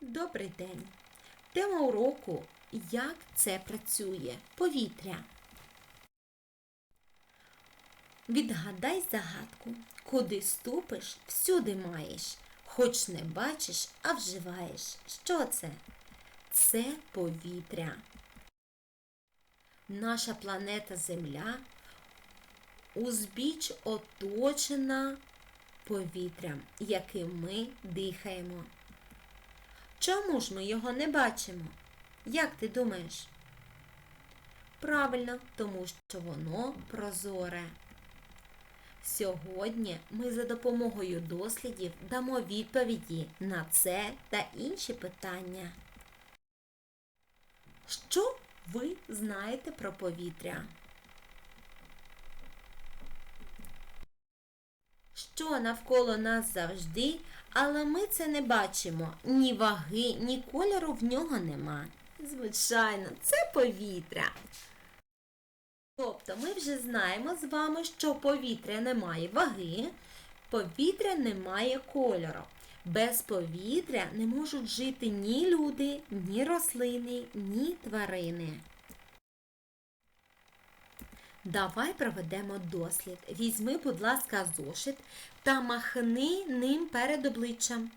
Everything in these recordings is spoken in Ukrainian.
Добрий день. Тема уроку Як це працює? Повітря. Відгадай загадку. Куди ступиш, всюди маєш. Хоч не бачиш, а вживаєш. Що це? Це повітря. Наша планета Земля узбіч оточена повітрям, яким ми дихаємо. Чому ж ми його не бачимо? Як ти думаєш? Правильно, тому що воно прозоре. Сьогодні ми за допомогою дослідів дамо відповіді на це та інші питання. Що ви знаєте про повітря? Що навколо нас завжди, але ми це не бачимо. Ні ваги, ні кольору в нього нема. Звичайно, це повітря. Тобто ми вже знаємо з вами, що повітря не має ваги, повітря не має кольору. Без повітря не можуть жити ні люди, ні рослини, ні тварини. Давай проведемо дослід. Візьми, будь ласка, зошит та махни ним перед обличчям.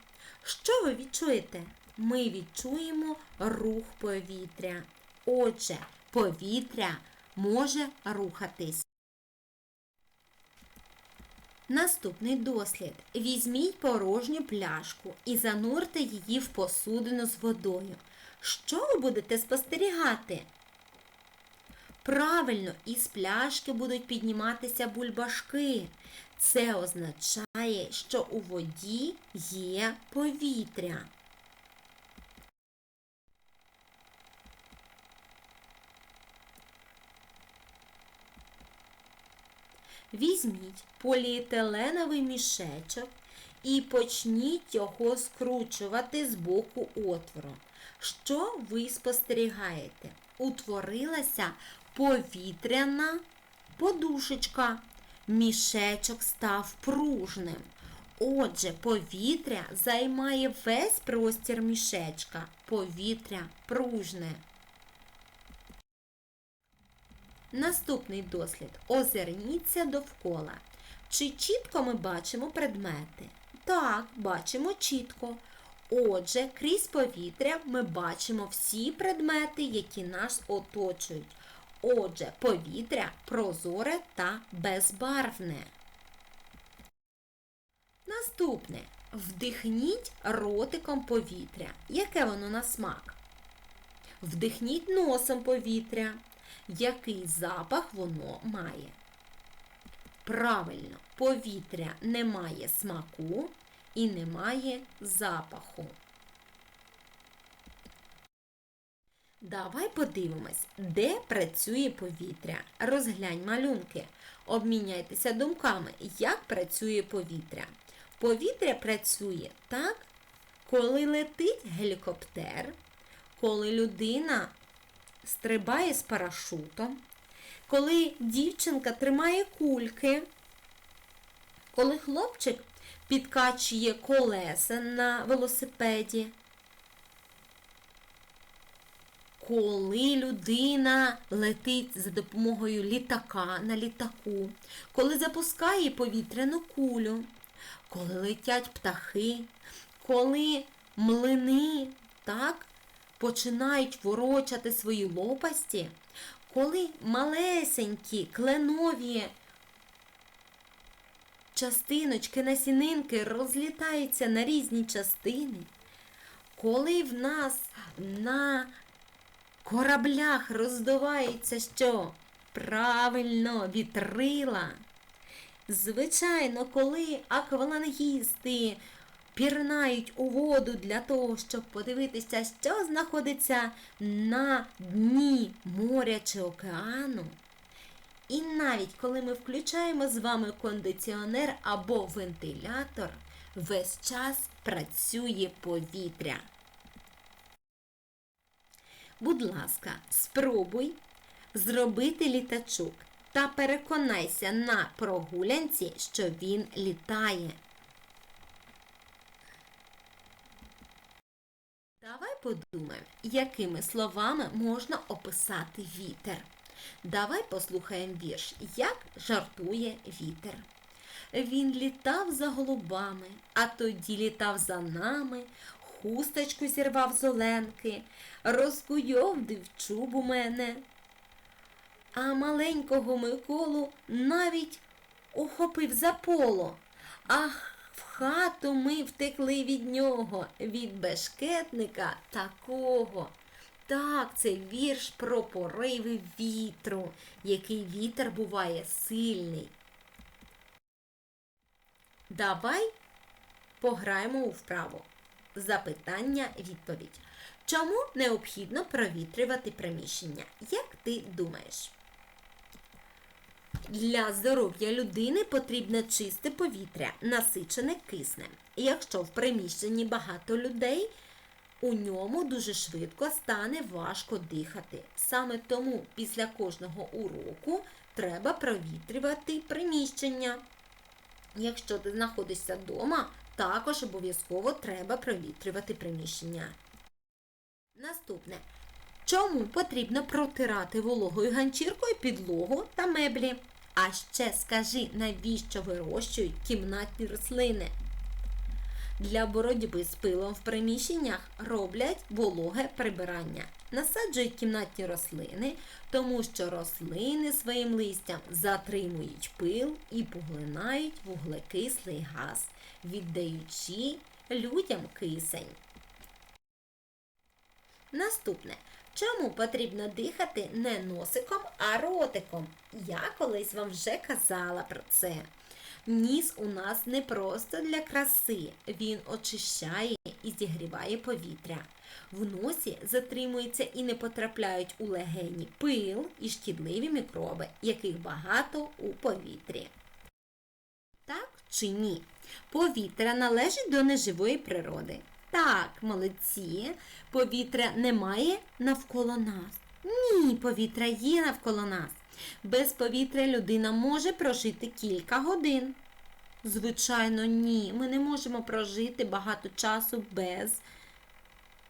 Що ви відчуєте? Ми відчуємо рух повітря. Отже, повітря може рухатись. Наступний дослід. Візьміть порожню пляшку і занурте її в посудину з водою. Що ви будете спостерігати? Правильно, із пляшки будуть підніматися бульбашки. Це означає, що у воді є повітря. Візьміть поліетиленовий мішечок і почніть його скручувати з боку отвору. Що ви спостерігаєте? Утворилася повітряна подушечка. Мішечок став пружним. Отже, повітря займає весь простір мішечка. Повітря пружне. Наступний дослід. Озирніться довкола. Чи чітко ми бачимо предмети? Так, бачимо чітко. Отже, крізь повітря ми бачимо всі предмети, які нас оточують. Отже, повітря прозоре та безбарвне. Наступне. Вдихніть ротиком повітря. Яке воно на смак? Вдихніть носом повітря. Який запах воно має? Правильно, повітря не має смаку і не має запаху. Давай подивимось, де працює повітря. Розглянь малюнки. Обміняйтеся думками, як працює повітря. Повітря працює так, коли летить гелікоптер, коли людина стрибає з парашутом, коли дівчинка тримає кульки, коли хлопчик підкачує колеса на велосипеді. Коли людина летить за допомогою літака на літаку, коли запускає повітряну кулю, коли летять птахи, коли млини так, починають ворочати свої лопасті, коли малесенькі кленові частиночки насінинки розлітаються на різні частини, коли в нас на кораблях роздувається що? Правильно, вітрила. Звичайно, коли аквалангісти пірнають у воду для того, щоб подивитися, що знаходиться на дні моря чи океану. І навіть коли ми включаємо з вами кондиціонер або вентилятор, весь час працює повітря. Будь ласка, спробуй зробити літачок та переконайся на прогулянці, що він літає. Давай подумаємо, якими словами можна описати вітер. Давай послухаємо вірш, як жартує вітер. Він літав за голубами, а тоді літав за нами, хусточку зірвав з оленки, розкуйовдив чуб у мене. А маленького Миколу навіть ухопив за поло. Ах, в хату ми втекли від нього, від бешкетника такого. Так, це вірш про пориви вітру, який вітер буває сильний. Давай пограємо у вправу. Запитання, відповідь. Чому необхідно провітрювати приміщення? Як ти думаєш? Для здоров'я людини потрібне чисте повітря, насичене киснем. Якщо в приміщенні багато людей, у ньому дуже швидко стане важко дихати. Саме тому після кожного уроку треба провітрювати приміщення. Якщо ти знаходишся вдома, також обов'язково треба провітрювати приміщення. Наступне. Чому потрібно протирати вологою ганчіркою підлогу та меблі? А ще скажи, навіщо вирощують кімнатні рослини? Для боротьби з пилом в приміщеннях роблять вологе прибирання. Насаджують кімнатні рослини, тому що рослини своїм листям затримують пил і поглинають вуглекислий газ, віддаючи людям кисень. Наступне. Чому потрібно дихати не носиком, а ротиком? Я колись вам вже казала про це. Ніс у нас не просто для краси, він очищає і зігріває повітря. В носі затримуються і не потрапляють у легені пил і шкідливі мікроби, яких багато у повітрі. Так чи ні? Повітря належить до неживої природи. Так, молодці, повітря немає навколо нас. Ні, повітря є навколо нас. Без повітря людина може прожити кілька годин. Звичайно, ні. Ми не можемо прожити багато часу без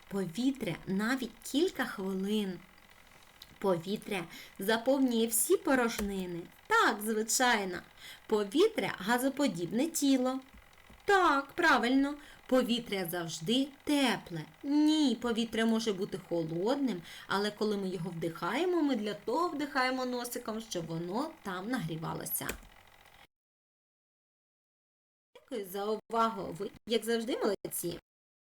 повітря навіть кілька хвилин. Повітря заповнює всі порожнини. Так, звичайно. Повітря газоподібне тіло. Так, правильно. Повітря завжди тепле. Ні, повітря може бути холодним, але коли ми його вдихаємо, ми для того вдихаємо носиком, щоб воно там нагрівалося. Дякую за увагу. Ви, як завжди, молодці.